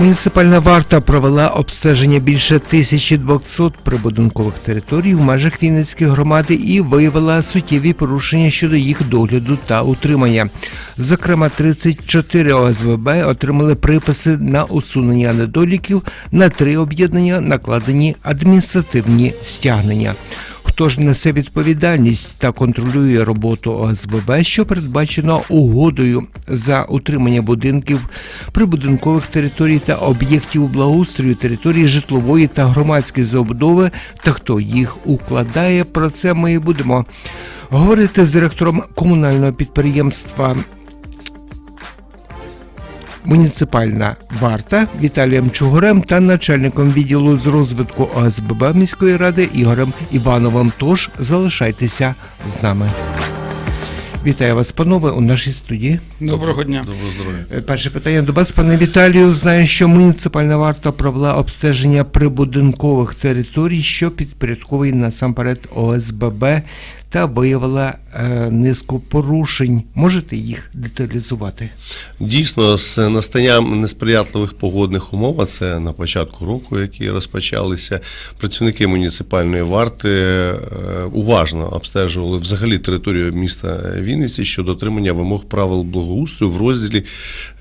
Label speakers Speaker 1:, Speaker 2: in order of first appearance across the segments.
Speaker 1: Муніципальна варта провела обстеження більше 1200 прибудинкових територій в межах Вінницької громади і виявила суттєві порушення щодо їх догляду та утримання. Зокрема, 34 ОСВБ отримали приписи на усунення недоліків, на три об'єднання накладені адміністративні стягнення. Хто ж несе відповідальність та контролює роботу ОСББ, що передбачено угодою за утримання будинків, прибудинкових територій та об'єктів благоустрою території житлової та громадської забудови, та хто їх укладає, про це ми і будемо говорити з директором комунального підприємства Муніципальна варта Віталієм Чугурем та начальником відділу з розвитку ОСББ міської ради Ігорем Івановим. Тож залишайтеся з нами. Вітаю вас, панове, у нашій студії.
Speaker 2: Доброго дня.
Speaker 3: Доброго здоров'я.
Speaker 1: Е, Перше питання до вас, пане Віталію. Знаю, що муніципальна варта провела обстеження прибудинкових територій, що підпорядковує насамперед ОСББ, та виявила низку порушень. Можете їх деталізувати?
Speaker 3: Дійсно, з настанням несприятливих погодних умов, а це на початку року, які розпочалися, працівники муніципальної варти е, уважно обстежували взагалі територію міста Вінниці щодо дотримання вимог правил благоустрою в розділі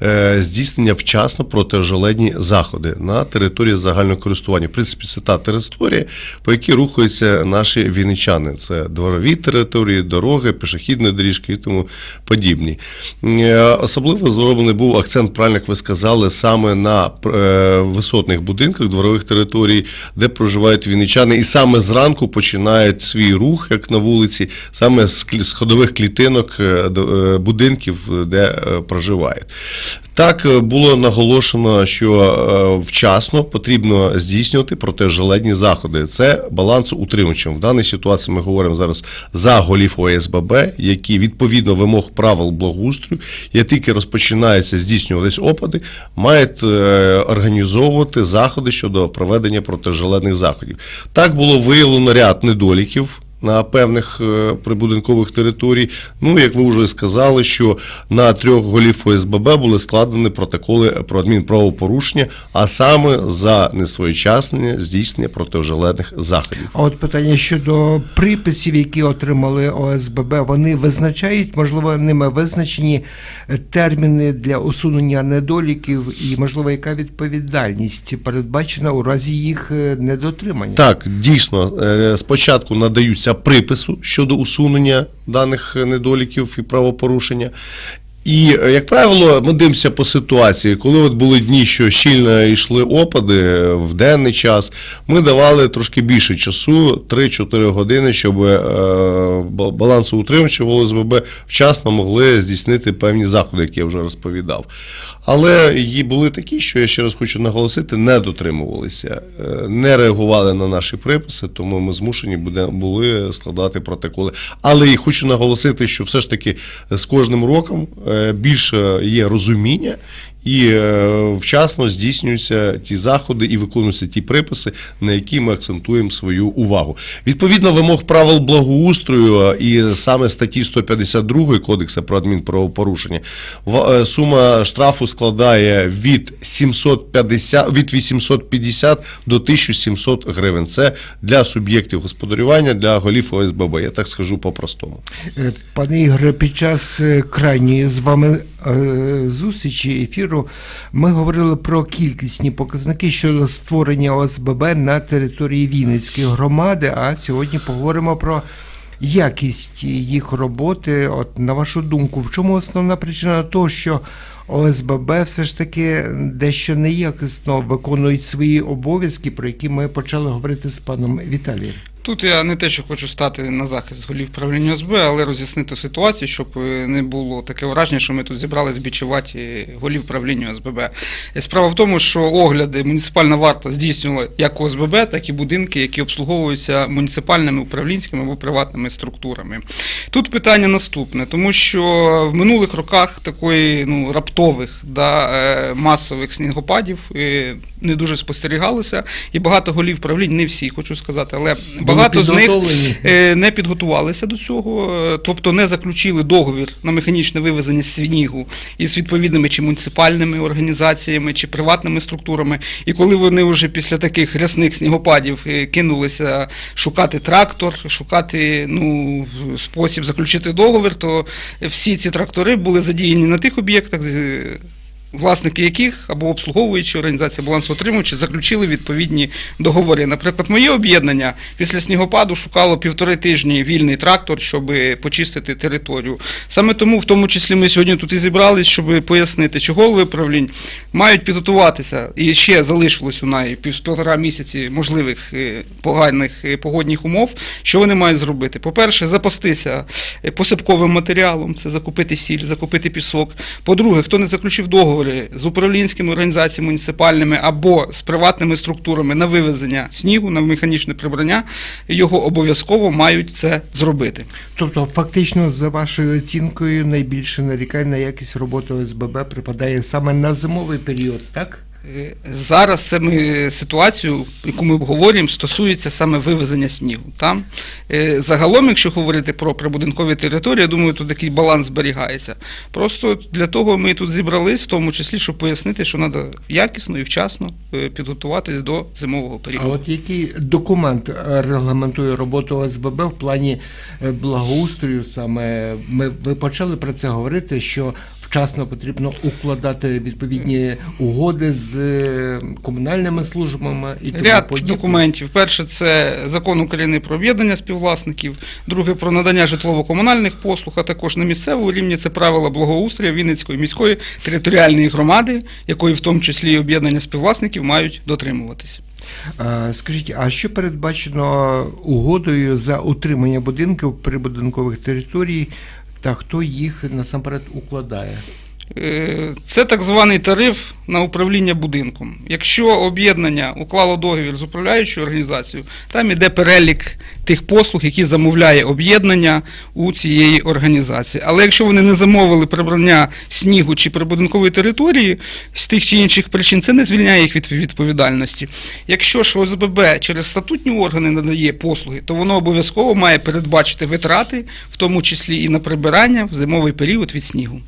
Speaker 3: е, здійснення вчасно протижеледні заходи на території загального користування. В принципі, це та територія, по якій рухаються наші вінничани. Це дворові території, дороги, пішохідні доріжки і тому подібні. Е, Особливо зроблений був акцент, правильно як ви сказали, саме на е, висотних будинках дворових територій, де проживають вінничани, і саме зранку починають свій рух, як на вулиці, саме з ходових клітинок е, будинків, де проживають. Так було наголошено, що вчасно потрібно здійснювати протижеледні заходи. Це балансоутримувачем. В даній ситуації ми говоримо зараз за голів ОСББ, які відповідно вимог правил благоустрою, як тільки розпочинаються здійснюватись опади, мають е, організовувати заходи щодо проведення протижеледних заходів. Так було виявлено ряд недоліків на певних е, прибудинкових територій. Ну, як ви вже сказали, що на трьох голів ОСББ були складені протоколи про адмінправопорушення, а саме за несвоєчасне здійснення протижеледних заходів.
Speaker 1: А от питання щодо приписів, які отримали ОСББ, вони визначають, можливо, ними визначені е, терміни для усунення недоліків, і можливо, яка відповідальність передбачена у разі їх е, недотримання?
Speaker 3: Так, дійсно, спочатку надаються припису щодо усунення даних недоліків і правопорушення. І, е, як правило, ми дивимося по ситуації, коли от були дні, що щільно йшли опади е, в денний час, ми давали трошки більше часу, 3-4 години, щоб е, ба- балансоутримувачі ОСББ вчасно могли здійснити певні заходи, які я вже розповідав. Але і були такі, що я ще раз хочу наголосити, не дотримувалися, не реагували на наші приписи, тому ми змушені були складати протоколи. Але і хочу наголосити, що все ж таки з кожним роком більше є розуміння. І е, вчасно здійснюються ті заходи і виконуються ті приписи, на які ми акцентуємо свою увагу. Відповідно вимог правил благоустрою е, і саме статті 152 Кодексу про адмінправопорушення, е, сума штрафу складає від 750, від 850 до 1700 гривень. Це для суб'єктів господарювання, для голів ОСББ. Я так скажу по-простому.
Speaker 1: Пане Ігоре, під час крайньої з вами зустрічі ефіру ми говорили про кількісні показники щодо створення ОСББ на території Вінницької громади. А сьогодні поговоримо про якість їх роботи. От на вашу думку, в чому основна причина того, що ОСББ все ж таки дещо неякісно виконують свої обов'язки, про які ми почали говорити з паном Віталієм.
Speaker 2: Тут я не те, що хочу стати на захист голів правління ОСБ, але роз'яснити ситуацію, щоб не було таке враження, що ми тут зібрались бічувати голів правління ОСББ. І Справа в тому, що огляди муніципальна варта здійснювала як ОСББ, так і будинки, які обслуговуються муніципальними управлінськими або приватними структурами. Тут питання наступне, тому що в минулих роках такої ну, раптових да, е, масових снігопадів е, не дуже спостерігалося, і багато голів правлінь, не всі, хочу сказати, але багато з них е, не підготувалися до цього, е, тобто не заключили договір на механічне вивезення снігу із відповідними чи муніципальними організаціями, чи приватними структурами. І коли вони вже після таких рясних снігопадів е, кинулися шукати трактор, шукати ну, спосіб заключити договір, то всі ці трактори були задіяні на тих об'єктах. Власники яких або обслуговуючі організації балансоотримувачі заключили відповідні договори. Наприклад, моє об'єднання після снігопаду шукало півтори тижні вільний трактор, щоб почистити територію. Саме тому, в тому числі, ми сьогодні тут і зібрались, щоб пояснити, що голови правлінь мають підготуватися. І ще залишилось у неї півтора місяці можливих е, поганих е, погодних умов. Що вони мають зробити? По-перше, запастися е, посипковим матеріалом, це закупити сіль, закупити пісок. По-друге, хто не заключив договори з управлінськими організаціями муніципальними або з приватними структурами на вивезення снігу, на механічне прибрання, його обов'язково мають це зробити.
Speaker 1: Тобто, фактично, за вашою оцінкою, найбільше нарікань на якість роботи ОСББ припадає саме на зимовий період, так?
Speaker 2: Е, Зараз ми ситуацію, яку ми обговорюємо, стосується саме вивезення снігу. Там е, загалом, якщо говорити про прибудинкові території, я думаю, тут такий баланс зберігається. Просто для того ми тут зібрались, в тому числі, щоб пояснити, що треба якісно і вчасно е, підготуватись до зимового періоду.
Speaker 1: А от який документ регламентує роботу ОСББ в плані благоустрою саме? Ми ви почали про це говорити, що вчасно потрібно укладати відповідні угоди з е, комунальними службами і тому
Speaker 2: Ряд
Speaker 1: подібне.
Speaker 2: документів. Перше, це закон України про об'єднання співвласників. Друге про надання житлово-комунальних послуг, а також на місцевому рівні це правила благоустрою Вінницької міської територіальної громади, якої в тому числі і об'єднання співвласників мають дотримуватися.
Speaker 1: Скажіть, а що передбачено угодою за утримання будинків прибудинкових територій та хто їх насамперед укладає?
Speaker 2: Е, Це так званий тариф на управління будинком. Якщо об'єднання уклало договір з управляючою організацією, там іде перелік тих послуг, які замовляє об'єднання у цієї організації. Але якщо вони не замовили прибрання снігу чи прибудинкової території з тих чи інших причин, це не звільняє їх від відповідальності. Якщо ж ОСББ через статутні органи надає послуги, то воно обов'язково має передбачити витрати, в тому числі і на прибирання в зимовий період від снігу.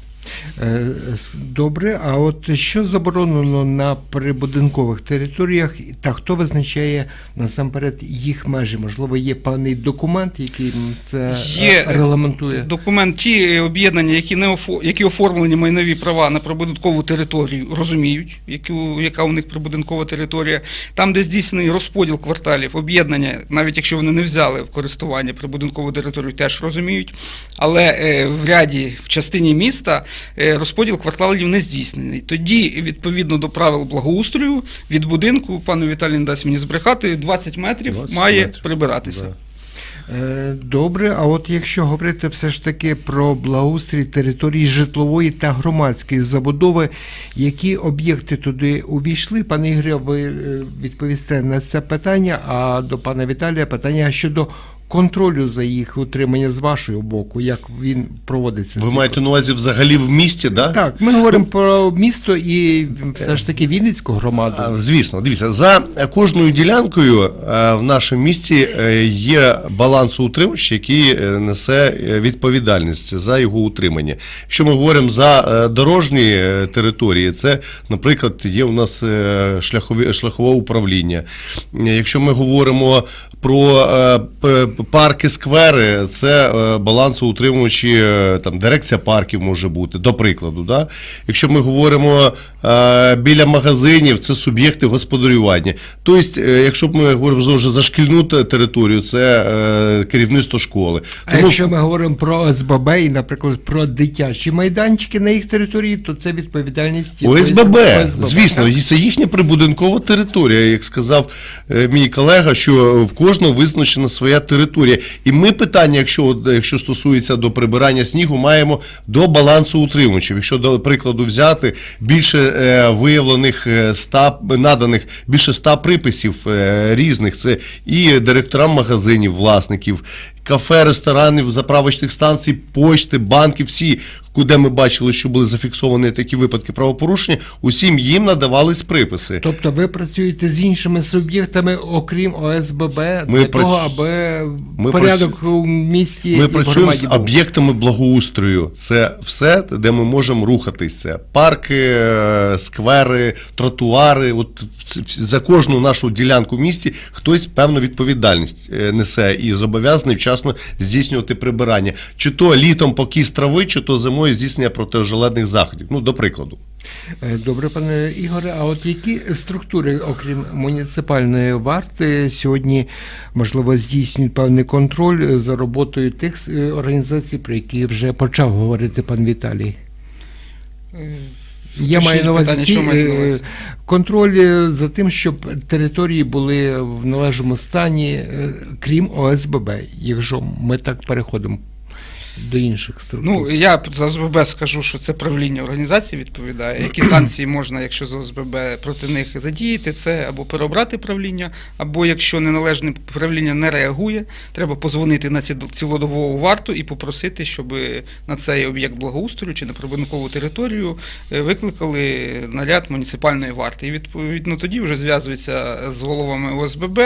Speaker 1: Е, Добре, а от що заборонено на прибудинкових територіях та хто визначає насамперед їх межі? Можливо, є певний документ, який це
Speaker 2: Є
Speaker 1: е, регламентує?
Speaker 2: Документ ті е, об'єднання, які не офо- які оформлені майнові права на прибудинкову територію, розуміють, яку, яка у них прибудинкова територія. Там, де здійснений розподіл кварталів, об'єднання, навіть якщо вони не взяли в користування прибудинкову територію, теж розуміють. Але е, в ряді в частині міста е, розподіл кварталів не здійснений. Тоді, відповідно до правил благоустрою, від будинку, пане Віталій не дасть мені збрехати, 20 метрів
Speaker 3: 20
Speaker 2: має
Speaker 3: метрів.
Speaker 2: прибиратися.
Speaker 3: Да.
Speaker 1: Е, Добре, а от якщо говорити все ж таки про благоустрій території житлової та громадської забудови, які об'єкти туди увійшли? Пане Ігоря, ви е, відповісте на це питання, а до пана Віталія питання щодо контролю за їх утримання з вашого боку, як він проводиться.
Speaker 3: Ви маєте на увазі взагалі в місті, да?
Speaker 1: Так, ми говоримо про місто і все ж таки Вінницьку громаду.
Speaker 3: Звісно, дивіться, за кожною ділянкою е, в нашому місті е, є балансоутримувач, який е, несе відповідальність за його утримання. Якщо ми говоримо за дорожні території, це, наприклад, є у нас шляхові, шляхове управління. Якщо ми говоримо про парки, сквери, це е, балансоутримувачі, е, там дирекція парків може бути, до прикладу. Да? Якщо ми говоримо е, біля магазинів, це суб'єкти господарювання. Тобто, якщо ми говоримо знову за шкільну територію, це керівництво школи.
Speaker 1: А якщо ми говоримо про ОСББ і, наприклад, про дитячі майданчики на їх території, то це відповідальність
Speaker 3: ОСББ, звісно,
Speaker 1: так?
Speaker 3: і це їхня прибудинкова територія. Як сказав мій колега, що в кожного визначена своя територія. І ми питання, якщо, якщо стосується до прибирання снігу, маємо до балансу утримувачів. Якщо до прикладу взяти більше е, виявлених е, ста наданих більше ста приписів е, різних, це і директорам магазинів, власників, кафе, ресторанів, заправочних станцій, почти, банки, всі, куди ми бачили, що були зафіксовані такі випадки правопорушення, усім їм надавались приписи.
Speaker 1: Тобто ви працюєте з іншими суб'єктами, окрім ОСББ,
Speaker 3: Ми
Speaker 1: для того, аби
Speaker 3: Ми
Speaker 1: порядок у місті
Speaker 3: Ми
Speaker 1: і
Speaker 3: працюємо з об'єктами благоустрою. Це все, де ми можемо рухатись. Це парки, е, сквери, тротуари. От за кожну нашу ділянку в місті хтось певну відповідальність е, несе і зобов'язаний вчасно здійснювати прибирання. Чи то літом покіс трави, чи то зимою здійснення протижеледних заходів. Ну, до прикладу.
Speaker 1: Е, Добре, пане Ігоре. А от які структури, окрім муніципальної варти, сьогодні можливо здійснюють певний контроль за роботою тих е, організацій, про які вже почав говорити пан Віталій? Я маю на увазі
Speaker 2: питання, що маєте на
Speaker 1: е,
Speaker 2: увазі?
Speaker 1: контроль за тим, щоб території були в належному стані, е, крім ОСББ, якщо ми так переходимо до інших структур.
Speaker 2: Ну, я за ОСББ скажу, що це правління організації відповідає. Які санкції можна, якщо з ОСББ проти них задіяти, це або переобрати правління, або якщо неналежне правління не реагує, треба позвонити на ці- цілодобову варту і попросити, щоб на цей об'єкт благоустрою чи на прибудинкову територію е, викликали наряд муніципальної варти. І відповідно тоді вже зв'язуються з головами ОСББ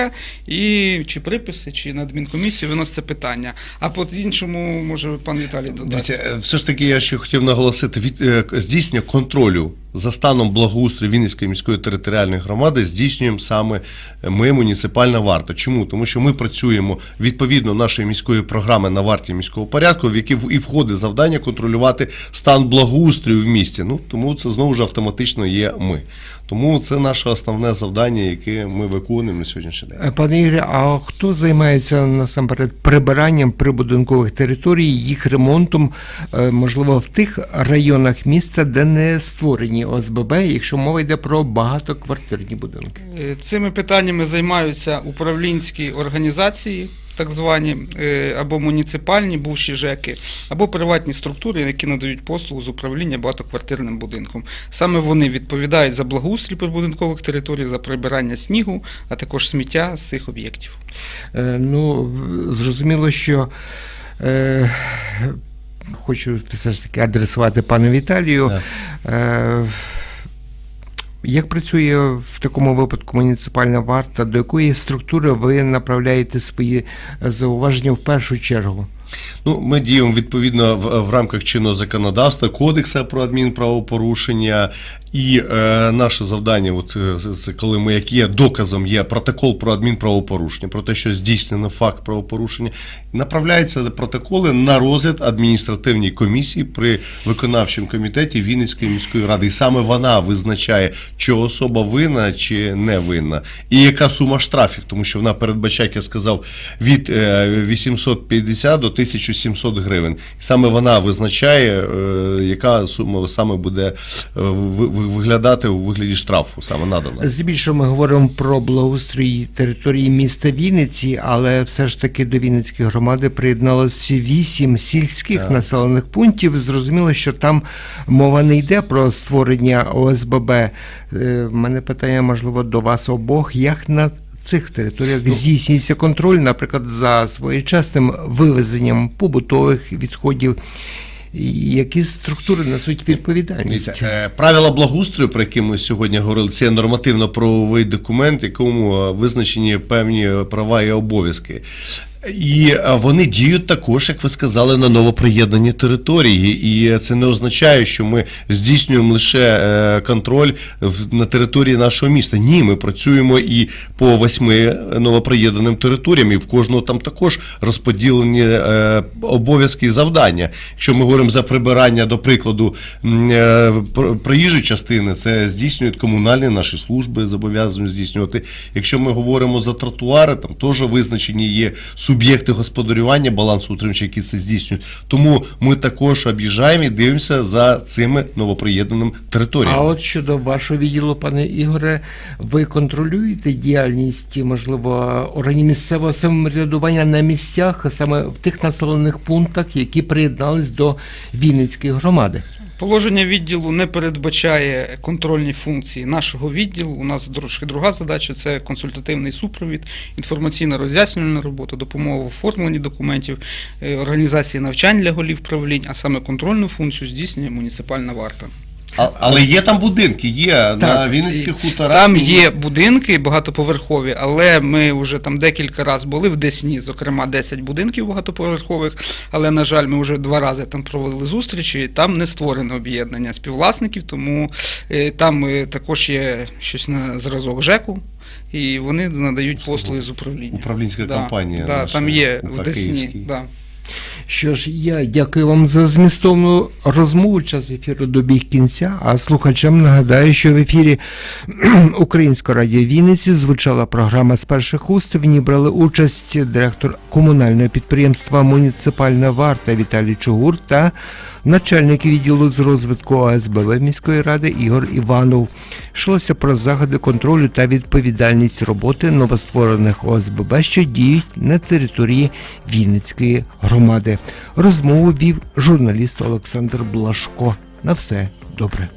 Speaker 2: і чи приписи, чи на адмінкомісію виноситься питання. А по іншому, може, пан Віталій додасть.
Speaker 3: Е, все ж таки, я ще хотів наголосити, від е, здійснення контролю за станом благоустрою Вінницької міської територіальної громади здійснюємо саме ми, муніципальна варта. Чому? Тому що ми працюємо відповідно нашої міської програми на варті міського порядку, в які і входить завдання контролювати стан благоустрою в місті. Ну тому це знову ж автоматично є ми. Тому це наше основне завдання, яке ми виконуємо на сьогоднішній день.
Speaker 1: Е, Пане Ігорі, а хто займається насамперед прибиранням прибудинкових територій, їх ремонтом, е, можливо, в тих районах міста, де не створені ОСББ, якщо мова йде про багатоквартирні будинки?
Speaker 2: Е, Цими питаннями займаються управлінські організації, так звані, е, або муніципальні, бувші ЖЕКи, або приватні структури, які надають послугу з управління багатоквартирним будинком. Саме вони відповідають за благоустрій прибудинкових територій, за прибирання снігу, а також сміття з цих об'єктів.
Speaker 1: Е, Ну, зрозуміло, що е, хочу все ж таки адресувати пану Віталію.
Speaker 3: Так.
Speaker 1: Як працює в такому випадку муніципальна варта? До якої структури ви направляєте свої е, зауваження в першу чергу?
Speaker 3: Ну, ми діємо відповідно в, в рамках чинного законодавства, кодекса про адмінправопорушення. І е, наше завдання, от, е, це- коли ми як є доказом, є протокол про адмінправопорушення, про те, що здійснено факт правопорушення, направляються протоколи на розгляд адміністративній комісії при виконавчому комітеті Вінницької міської ради. І саме вона визначає, чи особа винна чи не винна, і яка сума штрафів, тому що вона передбачає, як я сказав, від е, 850 до 1700 гривень. І саме вона визначає, е, яка сума саме буде е, ви- ви- виглядати у вигляді штрафу, саме надана.
Speaker 1: Здебільшого ми говоримо про благоустрій території міста Вінниці, але все ж таки до Вінницької громади приєдналося вісім сільських
Speaker 3: Так.
Speaker 1: населених пунктів. Зрозуміло, що там мова не йде про створення ОСББ. Е, В мене питання, можливо, до вас обох. Як на цих територіях здійснюється контроль, наприклад, за своєчасним вивезенням побутових відходів? Які структури несуть відповідальність?
Speaker 3: Е, правила благоустрою, про які ми сьогодні говорили, це нормативно-правовий документ, якому е, визначені певні права і обов'язки. І е, вони діють також, як ви сказали, на новоприєднані території. І це не означає, що ми здійснюємо лише е, контроль на території нашого міста. Ні, ми працюємо і по восьми новоприєднаним територіям, і в кожного там також розподілені е, обов'язки і завдання. Якщо ми говоримо за прибирання, до прикладу, е, про- проїжджої частини, це здійснюють комунальні наші служби, зобов'язані здійснювати. Якщо ми говоримо за тротуари, там теж визначені є суб'єкти господарювання, балансоутримувачі, які це здійснюють. Тому ми також об'їжджаємо і дивимося за цими новоприєднаними територіями.
Speaker 1: А от щодо вашого відділу, пане Ігоре, ви контролюєте діяльність, можливо, органів місцевого самоврядування на місцях, саме в тих населених пунктах, які приєднались до Вінницької громади?
Speaker 2: Положення відділу не передбачає контрольні функції нашого відділу. У нас трошки друга задача це консультативний супровід, інформаційна роз'яснювальна робота, допомога в оформленні документів, е, організації навчань для голів правлінь, а саме контрольну функцію здійснює муніципальна варта.
Speaker 3: А, але є там будинки, є на Вінницьких хуторах.
Speaker 2: Там є будинки багатоповерхові, але ми вже там декілька разів були в Десні, зокрема 10 будинків багатоповерхових. Але, на жаль, ми вже два рази там проводили зустрічі. і Там не створено об'єднання співвласників, тому е, там е, також є щось на зразок ЖЕКу, і вони надають послуги з управління.
Speaker 3: Управлінська
Speaker 2: Да,
Speaker 3: компанія
Speaker 2: Да,
Speaker 3: наша,
Speaker 2: там є в Десні. Да.
Speaker 1: Що ж, я дякую вам за змістовну розмову. Час ефіру добіг кінця. А слухачам нагадаю, що в ефірі Українського радіо Вінниці звучала програма з перших уст. В ній брали участь директор комунального підприємства Муніципальна варта Віталій Чугур та начальник відділу з розвитку ОСБВ міської ради Ігор Іванов. Йшлося про заходи контролю та відповідальність роботи новостворених ОСББ, що діють на території Вінницької громади. Розмову вів журналіст Олександр Блашко. На все добре.